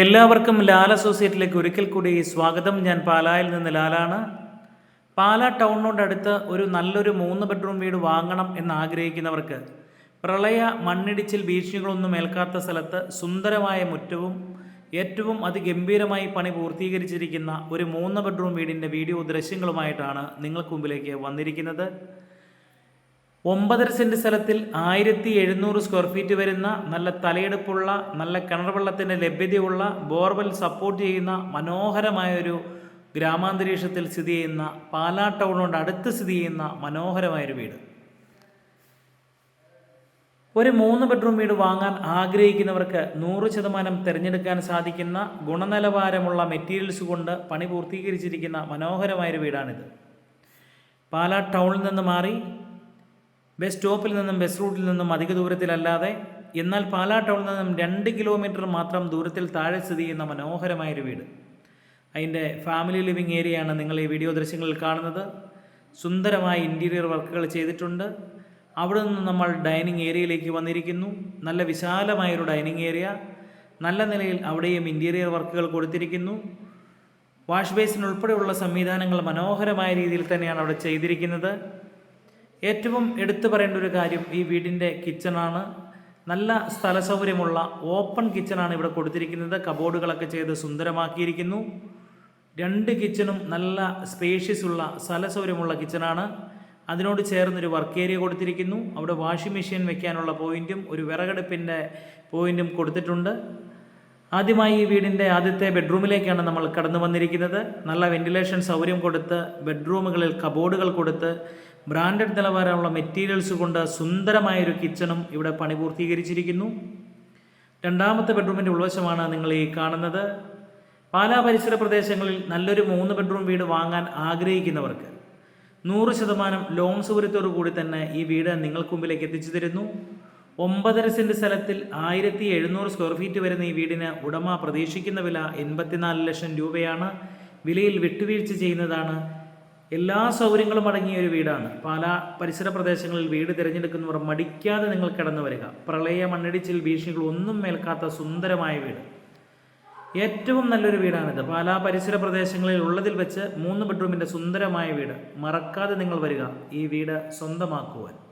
എല്ലാവർക്കും ലാൽ അസോസിയേറ്റിലേക്ക് ഒരിക്കൽ കൂടി സ്വാഗതം. ഞാൻ പാലായിൽ നിന്ന് ലാലാണ്. പാലാ ടൗണിനോടടുത്ത് ഒരു നല്ലൊരു മൂന്ന് ബെഡ്റൂം വീട് വാങ്ങണം എന്ന് ആഗ്രഹിക്കുന്നവർക്ക് പ്രളയ മണ്ണിടിച്ചിൽ ഭീഷണികളൊന്നും ഏൽക്കാത്ത സ്ഥലത്ത് സുന്ദരമായ മുറ്റവും ഏറ്റവും അതിഗംഭീരമായി പണി പൂർത്തീകരിച്ചിരിക്കുന്ന ഒരു മൂന്ന് ബെഡ്റൂം വീടിന്റെ വീഡിയോ ദൃശ്യങ്ങളുമായിട്ടാണ് നിങ്ങൾക്ക് മുമ്പിലേക്ക് വന്നിരിക്കുന്നത്. ഒമ്പതര സെന്റ് സ്ഥലത്തിൽ ആയിരത്തി എഴുന്നൂറ് സ്ക്വയർ ഫീറ്റ് വരുന്ന നല്ല തലയെടുപ്പുള്ള നല്ല കിണർ ലഭ്യതയുള്ള ബോർവെൽ സപ്പോർട്ട് ചെയ്യുന്ന മനോഹരമായൊരു ഗ്രാമാന്തരീക്ഷത്തിൽ സ്ഥിതി ചെയ്യുന്ന പാലാ ടൗണിനോട് അടുത്ത് സ്ഥിതി ചെയ്യുന്ന മനോഹരമായൊരു വീട്. ഒരു മൂന്ന് ബെഡ്റൂം വീട് വാങ്ങാൻ ആഗ്രഹിക്കുന്നവർക്ക് നൂറ് ശതമാനം തിരഞ്ഞെടുക്കാൻ സാധിക്കുന്ന ഗുണനിലവാരമുള്ള മെറ്റീരിയൽസ് കൊണ്ട് പണി പൂർത്തീകരിച്ചിരിക്കുന്ന മനോഹരമായൊരു വീടാണിത്. പാലാ ടൗണിൽ നിന്ന് മാറി ബസ് സ്റ്റോപ്പിൽ നിന്നും ബസ് റൂട്ടിൽ നിന്നും അധിക ദൂരത്തിലല്ലാതെ എന്നാൽ പാലാ ടൗണിൽ നിന്നും രണ്ട് കിലോമീറ്റർ മാത്രം ദൂരത്തിൽ താഴെ സ്ഥിതി ചെയ്യുന്ന മനോഹരമായൊരു വീട്. അതിന്റെ ഫാമിലി ലിവിങ് ഏരിയയാണ് നിങ്ങൾ ഈ വീഡിയോ ദൃശ്യങ്ങളിൽ കാണുന്നത്. സുന്ദരമായ ഇന്റീരിയർ വർക്കുകൾ ചെയ്തിട്ടുണ്ട്. അവിടെ നിന്ന് നമ്മൾ ഡൈനിങ് ഏരിയയിലേക്ക് വന്നിരിക്കുന്നു. നല്ല വിശാലമായൊരു ഡൈനിങ് ഏരിയ നല്ല നിലയിൽ അവിടെയും ഇന്റീരിയർ വർക്കുകൾ കൊടുത്തിരിക്കുന്നു. വാഷ് ബേസിൻ ഉൾപ്പെടെയുള്ള സംവിധാനങ്ങൾ മനോഹരമായ രീതിയിൽ തന്നെയാണ് അവിടെ ചെയ്തിരിക്കുന്നത്. ഏറ്റവും എടുത്തു പറയേണ്ട ഒരു കാര്യം ഈ വീടിന്റെ കിച്ചണാണ്. നല്ല സ്ഥല സൗകര്യമുള്ള ഓപ്പൺ കിച്ചണാണ് ഇവിടെ കൊടുത്തിരിക്കുന്നത്. കബോർഡുകളൊക്കെ ചെയ്ത് സുന്ദരമാക്കിയിരിക്കുന്നു. രണ്ട് കിച്ചണും നല്ല സ്പേഷ്യസ് ഉള്ള സ്ഥല സൗകര്യമുള്ള കിച്ചണാണ്. അതിനോട് ചേർന്നൊരു വർക്ക് ഏരിയ കൊടുത്തിരിക്കുന്നു. അവിടെ വാഷിംഗ് മെഷീൻ വെക്കാനുള്ള പോയിന്റും ഒരു വിറകടുപ്പിന്റെ പോയിന്റും കൊടുത്തിട്ടുണ്ട്. ആദ്യമായി ഈ വീടിന്റെ ആദ്യത്തെ ബെഡ്റൂമിലേക്കാണ് നമ്മൾ കടന്നു വന്നിരിക്കുന്നത്. നല്ല വെന്റിലേഷൻ സൗകര്യം കൊടുത്ത് ബെഡ്റൂമുകളിൽ കബോർഡുകൾ കൊടുത്ത് ബ്രാൻഡഡ് നിലവാരമുള്ള മെറ്റീരിയൽസ് കൊണ്ട് സുന്ദരമായൊരു കിച്ചണും ഇവിടെ പണി പൂർത്തീകരിച്ചിരിക്കുന്നു. രണ്ടാമത്തെ ബെഡ്റൂമിന്റെ ഉൾവശമാണ് നിങ്ങൾ ഈ കാണുന്നത്. പാലാ പരിസര പ്രദേശങ്ങളിൽ നല്ലൊരു മൂന്ന് ബെഡ്റൂം വീട് വാങ്ങാൻ ആഗ്രഹിക്കുന്നവർക്ക് നൂറ് ശതമാനം ലോൺ സൗകര്യത്തോടു കൂടി തന്നെ ഈ വീട് നിങ്ങൾക്ക് മുമ്പിലേക്ക് എത്തിച്ചു തരുന്നു. ഒമ്പതര സെന്റ് സ്ഥലത്തിൽ ആയിരത്തി എഴുന്നൂറ് സ്ക്വയർ ഫീറ്റ് വരുന്ന ഈ വീടിന് ഉടമ പ്രതീക്ഷിക്കുന്ന വില എൺപത്തിനാല് ലക്ഷം രൂപയാണ്. വിലയിൽ വിട്ടുവീഴ്ച ചെയ്യുന്നതാണ് എല്ലാ സൗകര്യങ്ങളും അടങ്ങിയ ഒരു വീടാണ്. പാലാ പരിസര പ്രദേശങ്ങളിൽ വീട് തിരഞ്ഞെടുക്കുന്നവർ മടിക്കാതെ നിങ്ങൾ കിടന്നു വരിക. പ്രളയ മണ്ണിടിച്ചിൽ ഭീഷണികൾ ഒന്നും മേൽക്കാത്ത സുന്ദരമായ വീട്. ഏറ്റവും നല്ലൊരു വീടാണിത്. പാലാ പരിസര പ്രദേശങ്ങളിൽ ഉള്ളതിൽ വെച്ച് മൂന്ന് ബെഡ്റൂമിന്റെ സുന്ദരമായ വീട്. മറക്കാതെ നിങ്ങൾ വരിക. ഈ വീട് സ്വന്തമാക്കുവാൻ.